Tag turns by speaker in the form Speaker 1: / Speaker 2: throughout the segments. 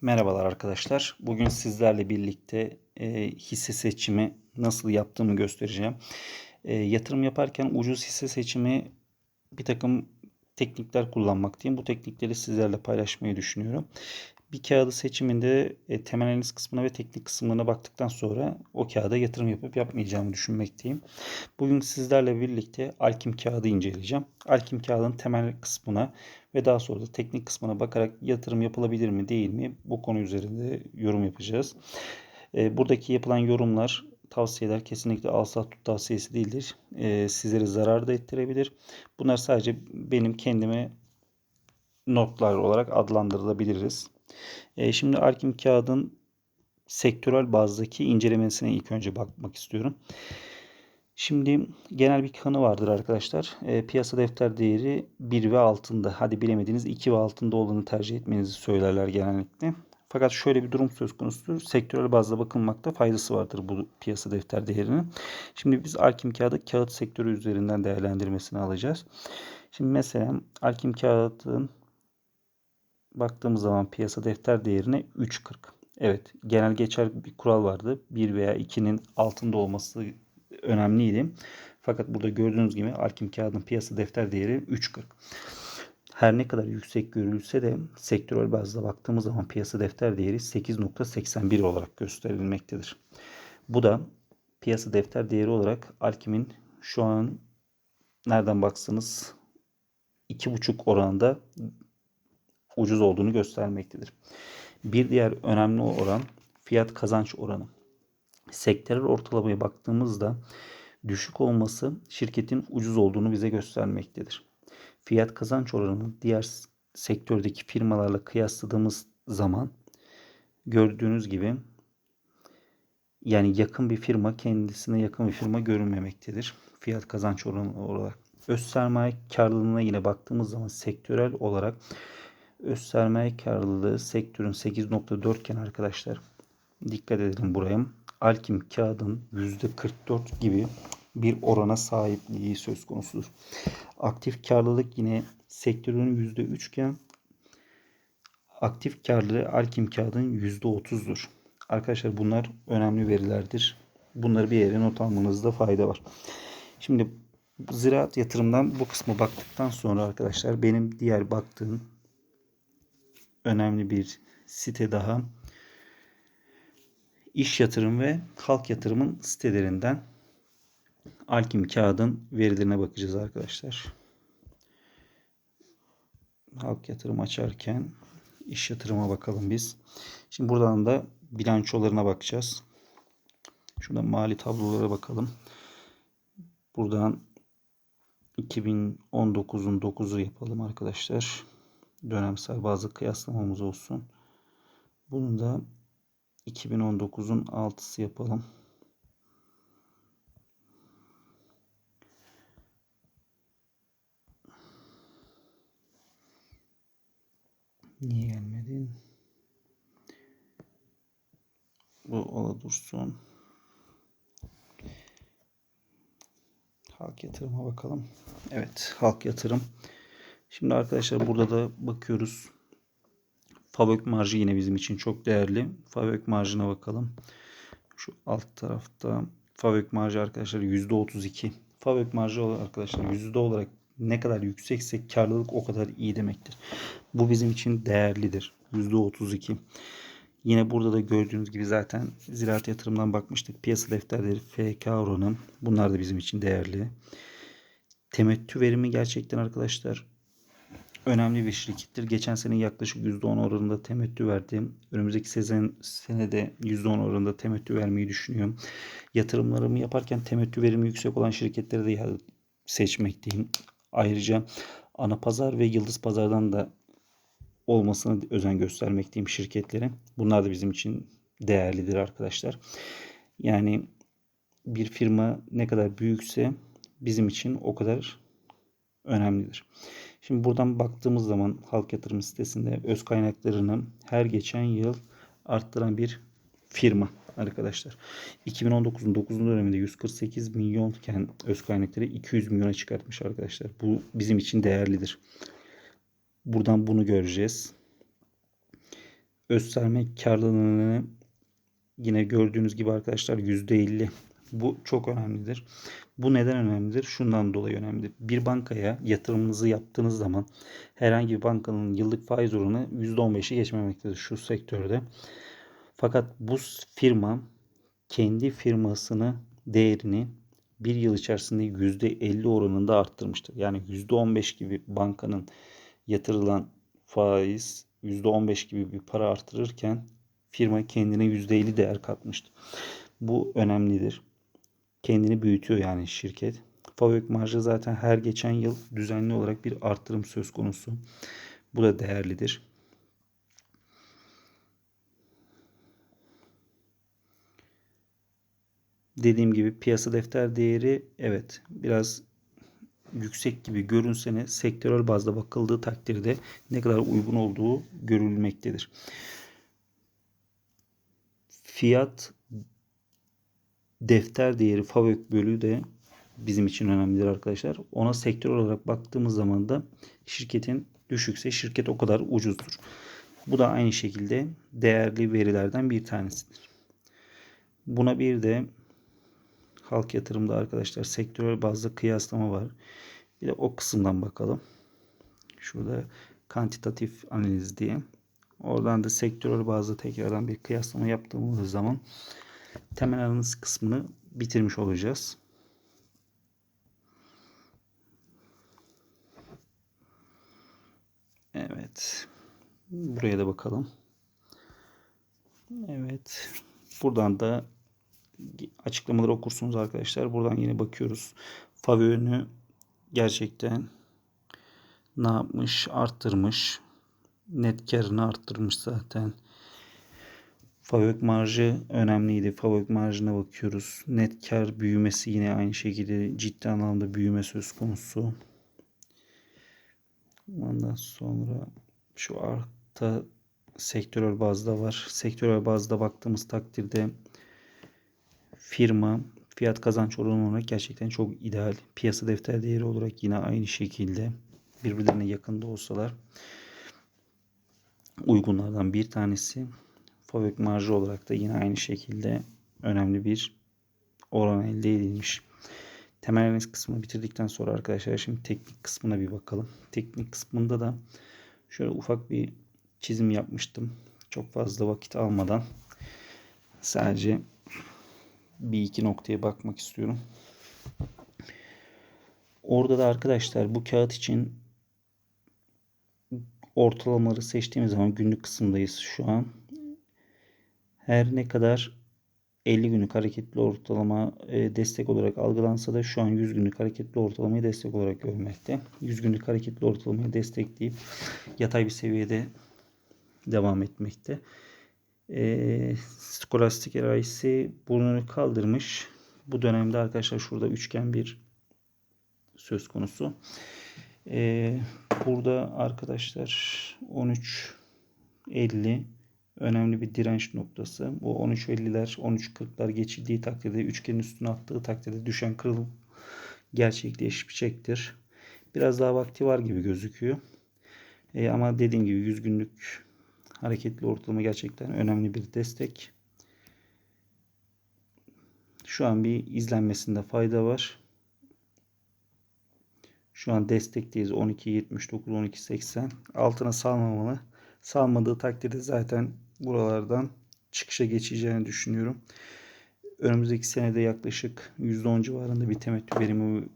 Speaker 1: Merhabalar arkadaşlar. Bugün sizlerle birlikte e, hisse seçimi nasıl yaptığımı göstereceğim. E, yatırım yaparken ucuz hisse seçimi bir takım teknikler kullanmaktayım. Bu teknikleri sizlerle paylaşmayı düşünüyorum. Bir kağıdı seçiminde e, temel analiz kısmına ve teknik kısmına baktıktan sonra o kağıda yatırım yapıp yapmayacağımı düşünmekteyim. Bugün sizlerle birlikte Alkim kağıdı inceleyeceğim. Alkim kağıdın temel kısmına ve daha sonra da teknik kısmına bakarak yatırım yapılabilir mi değil mi bu konu üzerinde yorum yapacağız. E, buradaki yapılan yorumlar tavsiyeler kesinlikle al sat tut tavsiyesi değildir. E, sizlere zarar da ettirebilir. Bunlar sadece benim kendime notlar olarak adlandırılabiliriz. E, şimdi Arkim kağıdın sektörel bazdaki incelemesine ilk önce bakmak istiyorum. Şimdi genel bir kanı vardır arkadaşlar. E, piyasa defter değeri 1 ve altında. Hadi bilemediniz 2 ve altında olanı tercih etmenizi söylerler genellikle. Fakat şöyle bir durum söz konusu. Sektörel bazda bakılmakta faydası vardır bu piyasa defter değerinin. Şimdi biz Alkim kağıdı kağıt sektörü üzerinden değerlendirmesini alacağız. Şimdi mesela Alkim kağıdın baktığımız zaman piyasa defter değerine 3.40. Evet genel geçer bir kural vardı. 1 veya 2'nin altında olması önemliydi. Fakat burada gördüğünüz gibi Alkim kağıdın piyasa defter değeri 3.40. Her ne kadar yüksek görülse de sektörel bazda baktığımız zaman piyasa defter değeri 8.81 olarak gösterilmektedir. Bu da piyasa defter değeri olarak Alkim'in şu an nereden baksanız 2.5 oranında ucuz olduğunu göstermektedir. Bir diğer önemli oran fiyat kazanç oranı. Sektörel ortalamaya baktığımızda düşük olması şirketin ucuz olduğunu bize göstermektedir. Fiyat kazanç oranını diğer sektördeki firmalarla kıyasladığımız zaman gördüğünüz gibi yani yakın bir firma kendisine yakın bir firma görünmemektedir. Fiyat kazanç oranı olarak. Öz sermaye karlılığına yine baktığımız zaman sektörel olarak öz sermaye karlılığı sektörün 8.4 iken arkadaşlar dikkat edelim buraya. Alkim kağıdın %44 gibi bir orana sahipliği söz konusudur. Aktif karlılık yine sektörün %3 iken aktif karlılığı Alkim kağıdın %30'dur. Arkadaşlar bunlar önemli verilerdir. Bunları bir yere not almanızda fayda var. Şimdi ziraat yatırımdan bu kısmı baktıktan sonra arkadaşlar benim diğer baktığım önemli bir site daha iş yatırım ve halk yatırımın sitelerinden Alkim kağıdın verilerine bakacağız arkadaşlar. Halk yatırım açarken iş yatırıma bakalım biz. Şimdi buradan da bilançolarına bakacağız. Şurada mali tablolara bakalım. Buradan 2019'un 9'u yapalım arkadaşlar. Dönemsel bazı kıyaslamamız olsun. Bunun da 2019'un 6'sı yapalım. Niye gelmedin? Bu ola dursun. Halk yatırıma bakalım. Evet, halk yatırım. Şimdi arkadaşlar burada da bakıyoruz. Fabök marjı yine bizim için çok değerli. Fabök marjına bakalım. Şu alt tarafta Fabök marjı arkadaşlar %32. Fabök marjı arkadaşlar yüzde olarak ne kadar yüksekse karlılık o kadar iyi demektir. Bu bizim için değerlidir. %32. Yine burada da gördüğünüz gibi zaten ziraat yatırımdan bakmıştık. Piyasa defterleri FK oranı bunlar da bizim için değerli. Temettü verimi gerçekten arkadaşlar önemli bir şirkettir. Geçen sene yaklaşık %10 oranında temettü verdim. Önümüzdeki sezon senede %10 oranında temettü vermeyi düşünüyorum. Yatırımlarımı yaparken temettü verimi yüksek olan şirketleri de seçmekteyim. Ayrıca ana pazar ve yıldız pazardan da olmasına özen göstermekteyim şirketlerin. Bunlar da bizim için değerlidir arkadaşlar. Yani bir firma ne kadar büyükse bizim için o kadar önemlidir. Şimdi buradan baktığımız zaman halk yatırım sitesinde öz kaynaklarını her geçen yıl arttıran bir firma arkadaşlar. 2019'un 9. döneminde 148 milyonken öz kaynakları 200 milyona çıkartmış arkadaşlar. Bu bizim için değerlidir. Buradan bunu göreceğiz. Gösterme karlılığını yine gördüğünüz gibi arkadaşlar %50. Bu çok önemlidir. Bu neden önemlidir? Şundan dolayı önemlidir. Bir bankaya yatırımınızı yaptığınız zaman herhangi bir bankanın yıllık faiz oranı %15'i geçmemektedir şu sektörde. Fakat bu firma kendi firmasını değerini bir yıl içerisinde %50 oranında arttırmıştır. Yani %15 gibi bankanın yatırılan faiz %15 gibi bir para artırırken firma kendine %50 değer katmıştır. Bu önemlidir. Kendini büyütüyor yani şirket. Fabrik marjı zaten her geçen yıl düzenli olarak bir artırım söz konusu. Bu da değerlidir. Dediğim gibi piyasa defter değeri evet biraz yüksek gibi görünse ne sektörel bazda bakıldığı takdirde ne kadar uygun olduğu görülmektedir. Fiyat defter değeri FAVÖK bölü de bizim için önemlidir arkadaşlar. Ona sektör olarak baktığımız zaman da şirketin düşükse şirket o kadar ucuzdur. Bu da aynı şekilde değerli verilerden bir tanesidir. Buna bir de halk yatırımda arkadaşlar sektörel bazda kıyaslama var. Bir de o kısımdan bakalım. Şurada kantitatif analiz diye. Oradan da sektörel bazda tekrardan bir kıyaslama yaptığımız zaman temel analiz kısmını bitirmiş olacağız. Evet. Buraya da bakalım. Evet. Buradan da açıklamaları okursunuz arkadaşlar. Buradan yine bakıyoruz. Favönü gerçekten ne yapmış? Arttırmış. Net karını arttırmış zaten. Fabrik marjı önemliydi. Fabrik marjına bakıyoruz. Net kar büyümesi yine aynı şekilde ciddi anlamda büyüme söz konusu. Ondan sonra şu artta sektörel bazda var. Sektörel bazda baktığımız takdirde firma fiyat kazanç oranı olarak gerçekten çok ideal. Piyasa defter değeri olarak yine aynı şekilde birbirlerine yakında olsalar uygunlardan bir tanesi. Fabrik marjı olarak da yine aynı şekilde önemli bir oran elde edilmiş. Temel analiz kısmını bitirdikten sonra arkadaşlar şimdi teknik kısmına bir bakalım. Teknik kısmında da şöyle ufak bir çizim yapmıştım. Çok fazla vakit almadan sadece bir iki noktaya bakmak istiyorum. Orada da arkadaşlar bu kağıt için ortalamaları seçtiğimiz zaman günlük kısımdayız şu an. Her ne kadar 50 günlük hareketli ortalama e, destek olarak algılansa da şu an 100 günlük hareketli ortalamayı destek olarak görmekte. 100 günlük hareketli ortalamayı destekleyip yatay bir seviyede devam etmekte. E, Skolastik RIC burnunu kaldırmış. Bu dönemde arkadaşlar şurada üçgen bir söz konusu. E, burada arkadaşlar 13.50 önemli bir direnç noktası. Bu 13.50'ler 13.40'lar geçildiği takdirde üçgenin üstüne attığı takdirde düşen kırılım gerçekleşecektir. Biraz daha vakti var gibi gözüküyor. E, ama dediğim gibi 100 günlük hareketli ortalama gerçekten önemli bir destek. Şu an bir izlenmesinde fayda var. Şu an destekteyiz 12.79 12.80 altına salmamalı. Salmadığı takdirde zaten buralardan çıkışa geçeceğini düşünüyorum. Önümüzdeki senede yaklaşık %10 civarında bir temettü verimi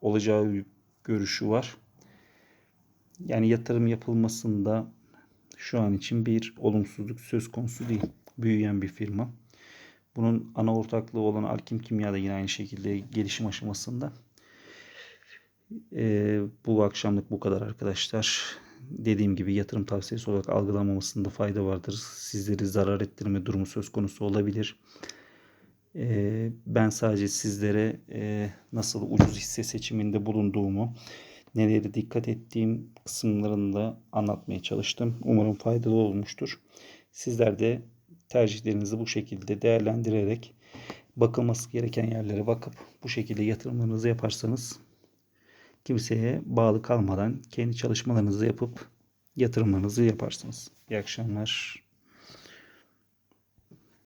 Speaker 1: olacağı görüşü var. Yani yatırım yapılmasında şu an için bir olumsuzluk söz konusu değil. Büyüyen bir firma. Bunun ana ortaklığı olan Alkim Kimya da yine aynı şekilde gelişim aşamasında. Ee, bu akşamlık bu kadar arkadaşlar. Dediğim gibi yatırım tavsiyesi olarak algılanmamasında fayda vardır. Sizleri zarar ettirme durumu söz konusu olabilir. Ee, ben sadece sizlere e, nasıl ucuz hisse seçiminde bulunduğumu, neleri dikkat ettiğim kısımlarında anlatmaya çalıştım. Umarım faydalı olmuştur. Sizler de tercihlerinizi bu şekilde değerlendirerek bakılması gereken yerlere bakıp bu şekilde yatırımlarınızı yaparsanız kimseye bağlı kalmadan kendi çalışmalarınızı yapıp yatırımlarınızı yaparsınız. İyi akşamlar.